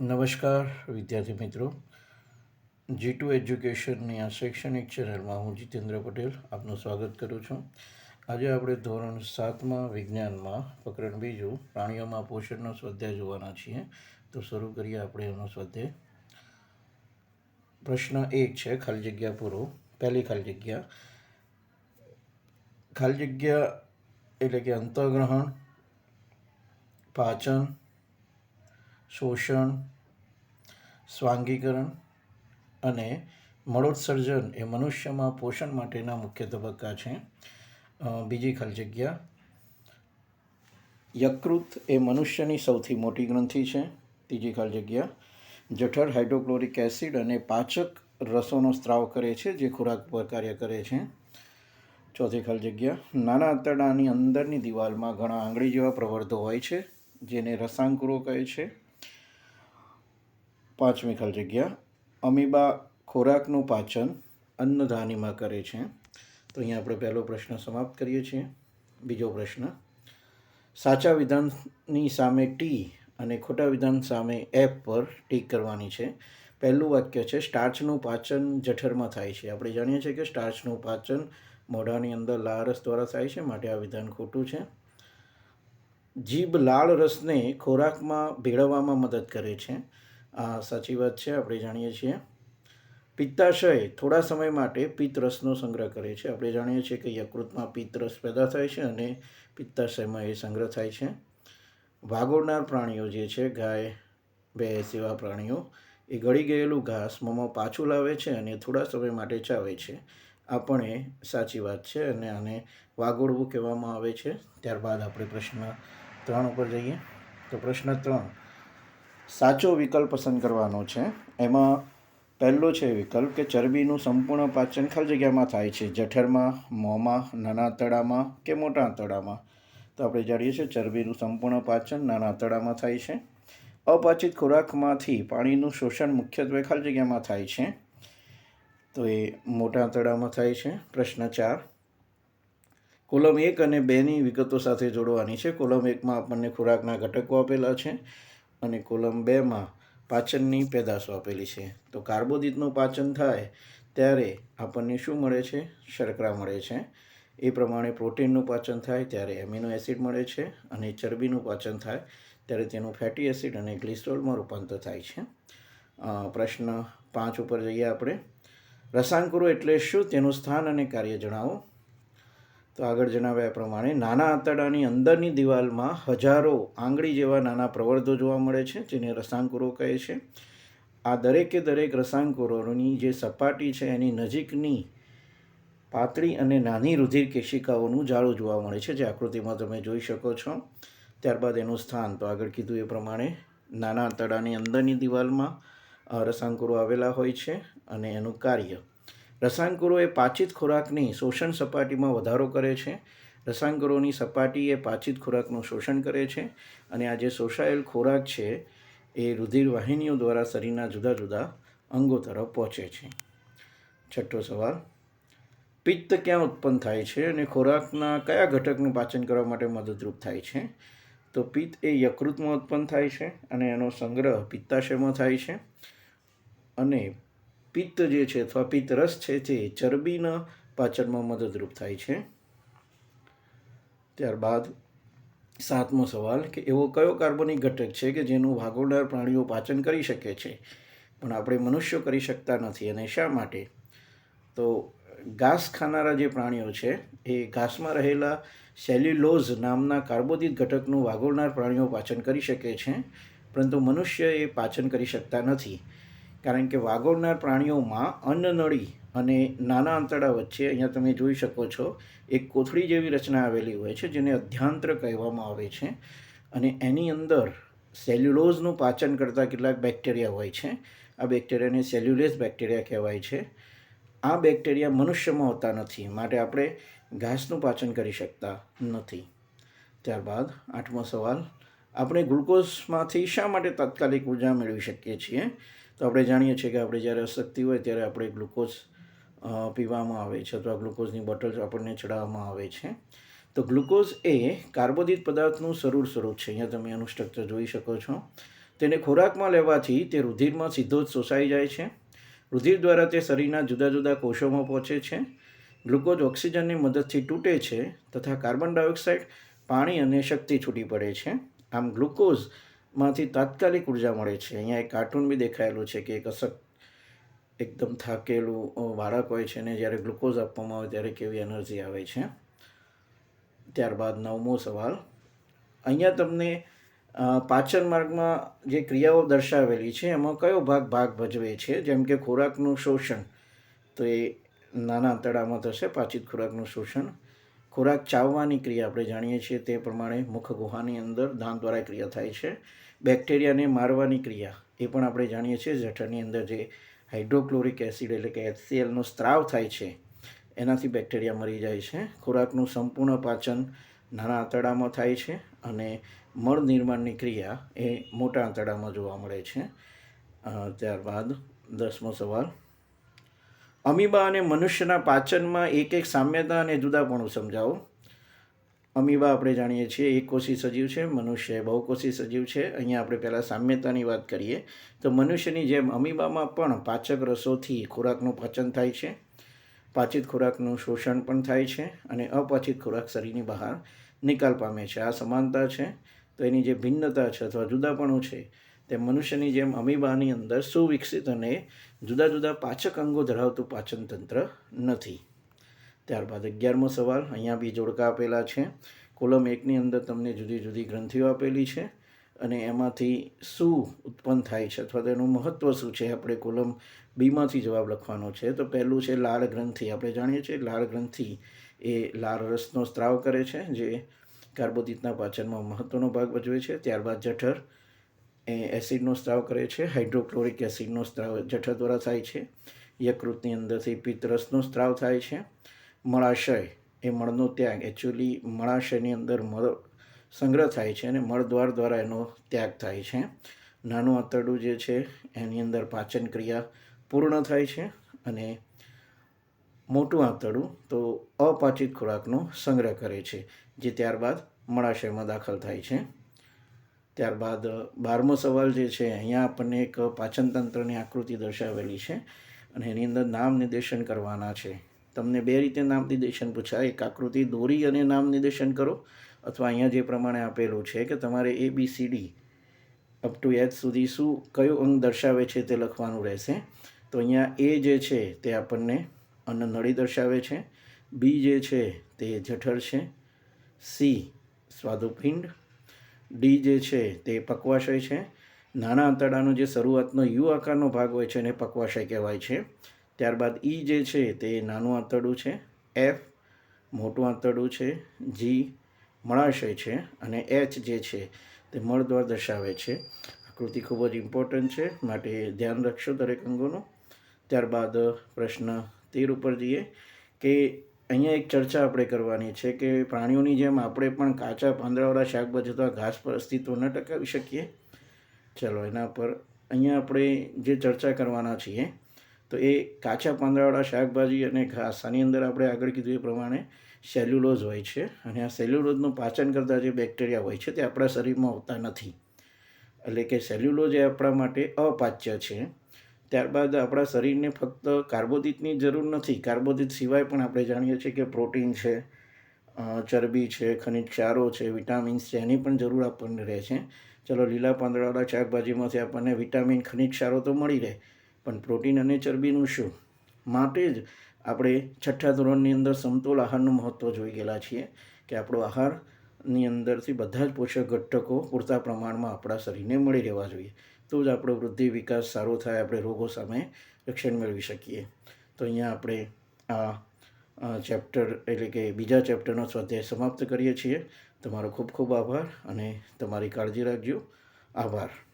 નમસ્કાર, વિદ્યાર્થી મિત્રો. જી ટુ એજ્યુકેશનની આ શૈક્ષણિક ચેનલમાં હું જીતેન્દ્ર પટેલ આપનું સ્વાગત કરું છું. આજે આપણે ધોરણ સાતમાં વિજ્ઞાનમાં પ્રકરણ બીજું પ્રાણીઓમાં પોષણનો સ્વાધ્યાય જોવાના છીએ. તો શરૂ કરીએ આપણે એનો સ્વાધ્યાય. પ્રશ્ન એક છે, ખાલી જગ્યા પૂરો. પહેલી ખાલી જગ્યા. ખાલી જગ્યા એટલે કે અંતઃગ્રહણ, પાચન શોષણ, સ્વાંગીકરણ અને મળોત્સર્જન એ મનુષ્યમાં પોષણ માટેના મુખ્ય તબક્કા છે. બીજી ખાલી જગ્યા. યકૃત એ મનુષ્યની સૌથી મોટી ગ્રંથિ છે. ત્રીજી ખાલી જગ્યા. જઠર, હાઇડ્રોક્લોરિક એસિડ અને પાચક રસોનો સ્ત્રાવ કરે છે જે ખોરાક પર કાર્ય કરે છે. ચોથી ખાલી જગ્યા. નાના આંતરડાની અંદરની દિવાલમાં ઘણા આંગળી જેવા પ્રવર્ધો હોય છે, જેને રસાંકુરો કહે છે. પાંચમી ખાલી જગ્યા. અમીબા ખોરાકનું પાચન અન્નધાનીમાં કરે છે. તો અહીંયા આપણે પહેલો પ્રશ્ન સમાપ્ત કરીએ છીએ. બીજો પ્રશ્ન, સાચા વિધાનની સામે ટી અને ખોટા વિધાન સામે એફ પર ટીક કરવાની છે. પહેલું વાક્ય છે, સ્ટાર્ચનું પાચન જઠરમાં થાય છે. આપણે જાણીએ છીએ કે સ્ટાર્ચનું પાચન મોઢાની અંદર લાળ દ્વારા થાય છે, માટે આ વિધાન ખોટું છે. જીભ લાળ રસને ખોરાકમાં ભેળવવામાં મદદ કરે છે. સાચી વાત છે, આપણે જાણીએ છીએ. પિત્તાશય થોડા સમય માટે પિત્ત રસનો સંગ્રહ કરે છે. આપણે જાણીએ છીએ કે યકૃતમાં પિત્તરસ પેદા થાય છે અને પિત્તાશયમાં એ સંગ્રહ થાય છે. વાગોળનાર પ્રાણીઓ જે છે, ગાય ભેંસ એવા પ્રાણીઓ, એ ગળી ગયેલું ઘાસ મોંમાં પાછું લાવે છે અને થોડા સમય માટે ચાવે છે. આ પણ એ સાચી વાત છે અને આને વાગોળવું કહેવામાં આવે છે. ત્યારબાદ આપણે પ્રશ્ન ત્રણ ઉપર જઈએ. તો પ્રશ્ન ત્રણ. સાચો વિકલ્પ પસંદ કરવાનો છે. એમાં પહેલો છે વિકલ્પ કે ચરબીનું સંપૂર્ણ પાચન ખાલી જગ્યામાં થાય છે. જઠરમાં, મોંમાં, નાના આંતરડામાં કે મોટા આંતરડામાં તો આપણે જાણીએ છીએ ચરબીનું સંપૂર્ણ પાચન નાના આંતરડામાં થાય છે. અપાચિત ખોરાકમાંથી પાણીનું શોષણ મુખ્યત્વે ખાલી જગ્યામાં થાય છે. તો એ મોટા આંતરડામાં થાય છે. પ્રશ્ન ચાર. કોલમ એક અને બેની વિગતો સાથે જોડવાની છે. કોલમ એકમાં આપણને ખોરાકના ઘટકો આપેલા છે. અને કોલમ બેમાં પાચનની પેદાશો આપેલી છે. તો કાર્બોદિતનું પાચન થાય ત્યારે આપણને શું મળે છે? શર્કરા મળે છે. એ પ્રમાણે પ્રોટીનનું પાચન થાય ત્યારે એમિનો એસિડ મળે છે અને ચરબીનું પાચન થાય ત્યારે તેનું ફેટી એસિડ અને ગ્લિસ્ટ્રોલમાં રૂપાંતર થાય છે. પ્રશ્ન પાંચ ઉપર જઈએ આપણે. રસાંકુરો એટલે શું? તેનું સ્થાન અને કાર્ય જણાવો. તો આગળ જણાવ્યા પ્રમાણે નાના આંતરડાની અંદરની દિવાલમાં હજારો આંગળી જેવા નાના પ્રવર્ધો જોવા મળે છે, જેને રસાંકુરો કહે છે. આ દરેકે દરેક રસાંકુરોની જે સપાટી છે, એની નજીકની પાતળી અને નાની રુધિર કેશિકાઓનું જાળું જોવા મળે છે, જે આકૃતિમાં તમે જોઈ શકો છો. ત્યારબાદ એનું સ્થાન, તો આગળ કીધું એ પ્રમાણે નાના આંતરડાની અંદરની દિવાલમાં રસાંકુરો આવેલા હોય છે અને એનું કાર્ય. રસાંકુરો એ પાચિત ખોરાકની શોષણ સપાટીમાં વધારો કરે છે. રસાંકુરોની સપાટી એ પાચિત ખોરાકનું શોષણ કરે છે અને આ જે શોષાયેલ ખોરાક છે એ રુધિર વાહિનીઓ દ્વારા શરીરના જુદા જુદા અંગો તરફ પહોંચે છે. છઠ્ઠો સવાલ. પિત્ત ક્યાં ઉત્પન્ન થાય છે અને ખોરાકના કયા ઘટકનું પાચન કરવા માટે મદદરૂપ થાય છે? તો પિત્ત એ યકૃતમાં ઉત્પન્ન થાય છે અને એનો સંગ્રહ પિત્તાશયમાં થાય છે. અને પિત્ત જે છે અથવા પિત્ત રસ છે તે ચરબીના પાચનમાં મદદરૂપ થાય છે. ત્યારબાદ સાતમો સવાલ કે એવો કયો કાર્બનિક ઘટક છે કે જેનું ભાગોળનાર પ્રાણીઓ પાચન કરી શકે છે? પણ આપણે મનુષ્યો કરી શકતા નથી અને શા માટે? તો ઘાસ ખાનારા જે પ્રાણીઓ છે એ ઘાસમાં રહેલા સેલ્યુલોઝ નામના કાર્બોદિત ઘટકનું વાગોળનાર પ્રાણીઓ પાચન કરી શકે છે, પરંતુ મનુષ્ય એ પાચન કરી શકતા નથી. કારણ કે વાગોળનાર પ્રાણીઓમાં અન્નનળી અને નાના આંતરડા વચ્ચે અહીંયા તમે જોઈ શકો છો, એક કોથળી જેવી રચના આવેલી હોય છે, જેને અધ્યાંત્ર કહેવામાં આવે છે. અને એની અંદર સેલ્યુલોઝનું પાચન કરતા કેટલાક બેક્ટેરિયા હોય છે. આ બેક્ટેરિયાને સેલ્યુલેસ બેક્ટેરિયા કહેવાય છે. આ બેક્ટેરિયા મનુષ્યમાં હોતા નથી, માટે આપણે ઘાસનું પાચન કરી શકતા નથી. ત્યારબાદ આઠમો સવાલ, આપણે ગ્લુકોઝમાંથી શા માટે તાત્કાલિક ઊર્જા મેળવી શકીએ છીએ? તો આપણે જાણીએ છીએ કે આપણે જ્યારે અશક્તિ હોય ત્યારે આપણે ગ્લુકોઝ પીવામાં આવે છે અથવા ગ્લુકોઝની બોટલ આપણને ચડાવવામાં આવે છે. તો ગ્લુકોઝ એ કાર્બોદિત પદાર્થનું સરળ સ્વરૂપ છે. અહીંયા તમે એનું સ્ટ્રક્ચર જોઈ શકો છો. તેને ખોરાકમાં લેવાથી તે રુધિરમાં સીધો જ શોષાઈ જાય છે. રુધિર દ્વારા તે શરીરના જુદા જુદા કોષોમાં પહોંચે છે. ગ્લુકોઝ ઓક્સિજનની મદદથી તૂટે છે તથા કાર્બન ડાયોક્સાઇડ, પાણી અને શક્તિ છૂટી પડે છે. આમ ગ્લુકોઝમાંથી તાત્કાલિક ઊર્જા મળે છે. અહીંયા એક કાર્ટૂન બી દેખાયેલું છે કે એક અસક એકદમ થાકેલું વાળક હોય છે ને જ્યારે ગ્લુકોઝ આપવામાં આવે ત્યારે કેવી એનર્જી આવે છે. ત્યારબાદ નવમો સવાલ. અહીંયા તમને પાચન માર્ગમાં જે ક્રિયાઓ દર્શાવેલી છે એમાં કયો ભાગ ભાગ ભજવે છે? જેમ કે ખોરાકનું શોષણ. તો એ નાના આંતરડામાં થશે, પાચિત ખોરાકનું શોષણ. ખોરાક ચાવવાની ક્રિયા આપણે જાણીએ છીએ તે પ્રમાણે મુખ ગુહાની અંદર દાંત દ્વારા ક્રિયા થાય છે. બેક્ટેરિયાને મારવાની ક્રિયા એ પણ આપણે જાણીએ છીએ. જઠરની અંદર જે હાઇડ્રોક્લોરિક એસિડ એટલે કે એચસીએલનો સ્ત્રાવ થાય છે, એનાથી બેક્ટેરિયા મરી જાય છે. ખોરાકનું સંપૂર્ણ પાચન નાના આંતરડામાં થાય છે અને મળ નિર્માણની ક્રિયા એ મોટા આંતરડામાં જોવા મળે છે. ત્યારબાદ દસમો સવાલ. અમીબા અને મનુષ્યના પાચનમાં એક એક સામ્યતા અને જુદાપણું સમજાવો. અમીબા આપણે જાણીએ છીએ એકકોષી સજીવ છે, મનુષ્ય બહુકોષી સજીવ છે. અહીંયા આપણે પહેલાં સામ્યતાની વાત કરીએ. તો મનુષ્યની જેમ અમીબામાં પણ પાચક રસોથી ખોરાકનું પાચન થાય છે, પાચિત ખોરાકનું શોષણ પણ થાય છે અને અપાચિત ખોરાક શરીરની બહાર નિકાલ પામે છે. આ સમાનતા છે. તો એની જે ભિન્નતા છે અથવા જુદાપણું છે તે મનુષ્યની જેમ અમીબાની અંદર સુવિકસિત અને જુદા જુદા પાચક અંગો ધરાવતું પાચન તંત્ર નથી. ત્યારબાદ અગિયારમો સવાલ, અહીંયા બી જોડકા આપેલા છે. કોલમ એકની અંદર તમને જુદી જુદી ગ્રંથિઓ આપેલી છે અને એમાંથી શું ઉત્પન્ન થાય છે અથવા તેનું મહત્ત્વ શું છે? આપણે કોલમ બીમાંથી જવાબ લખવાનો છે. તો પહેલું છે લાળ ગ્રંથિ. આપણે જાણીએ છીએ લાળ ગ્રંથિ એ લાળ રસનો સ્ત્રાવ કરે છે, જે કાર્બોદિતના પાચનમાં મહત્ત્વનો ભાગ ભજવે છે. ત્યારબાદ જઠર એ એસિડનો સ્ત્રાવ કરે છે, હાઇડ્રોક્લોરિક એસિડનો સ્ત્રાવ જઠર દ્વારા થાય છે, યકૃતની અંદરથી પિત્તરસનો સ્ત્રાવ થાય છે, મળાશય એ મળનો ત્યાગ એકચ્યુઅલી મળાશયની અંદર મળ સંગ્રહ થાય છે અને મળદ્વાર દ્વારા એનો ત્યાગ થાય છે. નાનું આંતરડું જે છે, એની અંદર પાચન ક્રિયા પૂર્ણ થાય છે અને મોટું આંતરડું તો અપાચિત ખોરાકનો સંગ્રહ કરે છે, જે ત્યારબાદ મળાશયમાં દાખલ થાય છે. ત્યારબાદ બારમો સવાલ જે છે, અહીંયા આપણને એક પાચન તંત્રની આકૃતિ દર્શાવેલી છે અને એની અંદર નામ નિર્દેશન કરવાના છે. તમને બે રીતે નામ નિર્દેશન પૂછાય, એક આકૃતિ દોરી અને નામ નિર્દેશન કરો અથવા અહીંયા જે પ્રમાણે આપેલું છે કે તમારે A B C D up to H સુધી શું, કયો અંગ દર્શાવે છે તે લખવાનું રહેશે. તો અહીંયા એ જે છે તે આપણને અન્નનળી દર્શાવે છે બી જે છે તે જઠર છે સી સ્વાદુપિંડ ડી જે છે તે પક્વાશય છે. નાના આંતરડાનો જે શરૂઆતનો યુ આકારનો ભાગ હોય છે એને પક્વાશય કહેવાય છે. ત્યારબાદ ઈ જે છે તે નાનું આંતરડું છે. એફ મોટું આંતરડું છે. જી મળાશય છે અને એચ જે છે તે મળદ્વાર દર્શાવે છે. આકૃતિ ખૂબ જ ઇમ્પોર્ટન્ટ છે, માટે ધ્યાન રાખશો દરેક અંગોનું. ત્યારબાદ પ્રશ્ન તેર ઉપર જઈએ કે અહીંયા એક ચર્ચા આપણે કરવાની છે કે પ્રાણીઓની જેમ આપણે પણ કાચા પાંદડાવાળા શાકભાજી અથવા ઘાસ પર અસ્તિત્વ ન ટકાવી શકીએ. ચલો, એના પર અહીંયા આપણે જે ચર્ચા કરવાના છીએ, તો એ કાચા પાંદડાવાળા શાકભાજી અને ઘાસ, આની અંદર આપણે આગળ કીધું એ પ્રમાણે સેલ્યુલોઝ હોય છે અને આ સેલ્યુલોઝનું પાચન કરતા જે બેક્ટેરિયા હોય છે તે આપણા શરીરમાં હોતા નથી. એટલે કે સેલ્યુલોઝ એ આપણા માટે અપાચ્ય છે. ત્યારબાદ આપણા શરીરને ફક્ત કાર્બોદિતની જરૂર નથી, કાર્બોદિત સિવાય પણ આપણે જાણીએ છીએ કે પ્રોટીન છે ચરબી છે, ખનિજ ક્ષારો છે, વિટામિન્સ છે, એની પણ જરૂર આપણને રહે છે. ચલો લીલા પાંદડાવાળા શાકભાજીમાંથી આપણને વિટામિન, ખનિજ ક્ષારો તો મળી રહે, પણ પ્રોટીન અને ચરબીનું શું? માટે જ આપણે છઠ્ઠા ધોરણની અંદર સમતોલ આહારનું મહત્ત્વ જોઈ ગયેલા છીએ કે આપણો આહારની અંદરથી બધા જ પોષક ઘટકો પૂરતા પ્રમાણમાં આપણા શરીરને મળી રહેવા જોઈએ. તો જ આપણો વૃદ્ધિ વિકાસ સારો થાય, આપણે રોગો સામે રક્ષણ મેળવી શકીએ. તો અહીંયા આપણે આ ચેપ્ટર એટલે કે બીજા ચેપ્ટરનો સ્વાધ્યાય સમાપ્ત કરીએ છીએ. તમારો ખૂબ ખૂબ આભાર અને તમારી કાળજી રાખજો. આભાર.